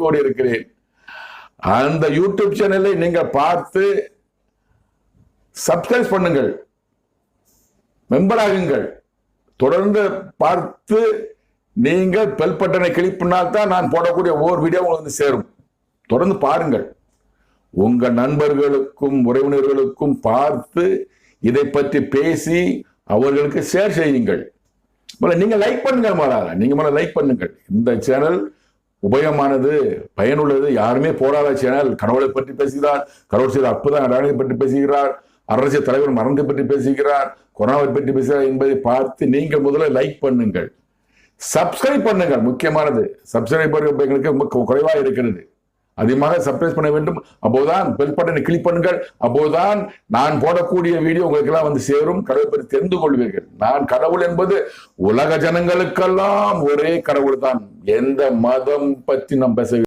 கூறியிருக்கிறேன் அந்த யூடியூப் சேனலை நீங்க பார்த்து சப்ஸ்கிரைப் பண்ணுங்கள். மெம்பர் ஆகுங்கள். தொடர்ந்து பார்த்து நீங்கள் பெல் பட்டனை கிளிக் பண்ணால் தான் நான் போடக்கூடிய ஒவ்வொரு வீடியோ உங்களுக்கு வந்து சேரும். தொடர்ந்து பாருங்கள். உங்க நண்பர்களுக்கும் உறவினர்களுக்கும் பார்த்து இதை பற்றி பேசி அவர்களுக்கு ஷேர் செய்யுங்கள். நீங்கள் நீங்க லைக் பண்ணுங்க முதல்ல. நீங்க மேலே லைக் பண்ணுங்கள். இந்த சேனல் உபயோகமானது பயனுள்ளது. யாருமே போராத ஆனால் கடவுளை பற்றி பேசுகிறார். கடவுள் செய்த அற்புதம் அடையாளத்தை பற்றி பேசுகிறார். அரசியல் தலைவர் மறந்து பற்றி பேசுகிறார். கொரோனாவை பற்றி பேசுகிறார் என்பதை பார்த்து நீங்கள் முதல்ல லைக் பண்ணுங்கள். சப்ஸ்கிரைப் பண்ணுங்கள். முக்கியமானது. சப்ஸ்கிரைபர் எங்களுக்கு ரொம்ப குறைவாக இருக்கிறது. அதிகமாக சர்ப்ரைஸ் பண்ண வேண்டும். அப்போதுதான் பெல் பட்டனை கிளிக் பண்ணுங்கள். அப்போதுதான் நான் போடக்கூடிய வீடியோ உங்களுக்கு எல்லாம் வந்து சேரும். கடவுள் பற்றி தெரிந்து கொள்வீர்கள். நான் கடவுள் என்பது உலக ஜனங்களுக்கெல்லாம் ஒரே கடவுள் தான் எந்த மதம் பற்றி நாம் பேச